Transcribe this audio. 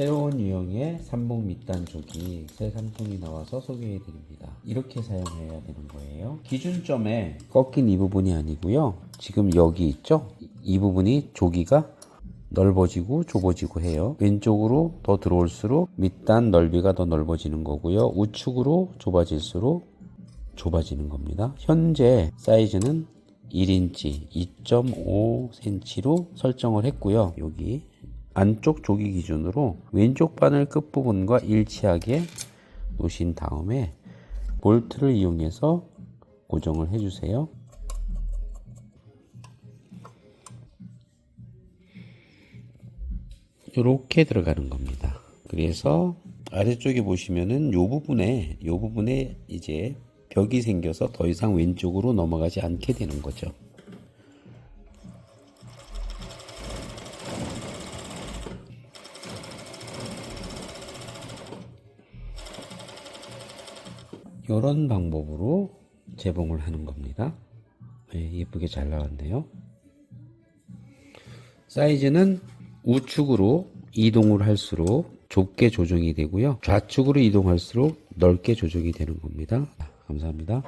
새로운 유형의 삼봉 밑단 조기 새 상품이 나와서 소개해 드립니다. 이렇게 사용해야 되는 거예요. 기준점에 꺾인 이 부분이 아니고요. 지금 여기 있죠? 이 부분이 조기가 넓어지고 좁아지고 해요. 왼쪽으로 더 들어올수록 밑단 넓이가 더 넓어지는 거고요. 우측으로 좁아질수록 좁아지는 겁니다. 현재 사이즈는 1인치 2.5cm로 설정을 했고요. 여기 안쪽 조기 기준으로 왼쪽 바늘 끝부분과 일치하게 놓으신 다음에 볼트를 이용해서 고정을 해주세요. 이렇게 들어가는 겁니다. 그래서 아래쪽에 보시면은 요 부분에 요 부분에 이제 벽이 생겨서 더 이상 왼쪽으로 넘어가지 않게 되는 거죠. 이런 방법으로 재봉을 하는 겁니다. 네, 예쁘게 잘 나왔네요. 사이즈는 우측으로 이동을 할수록 좁게 조정이 되고요. 좌측으로 이동할수록 넓게 조정이 되는 겁니다. 감사합니다.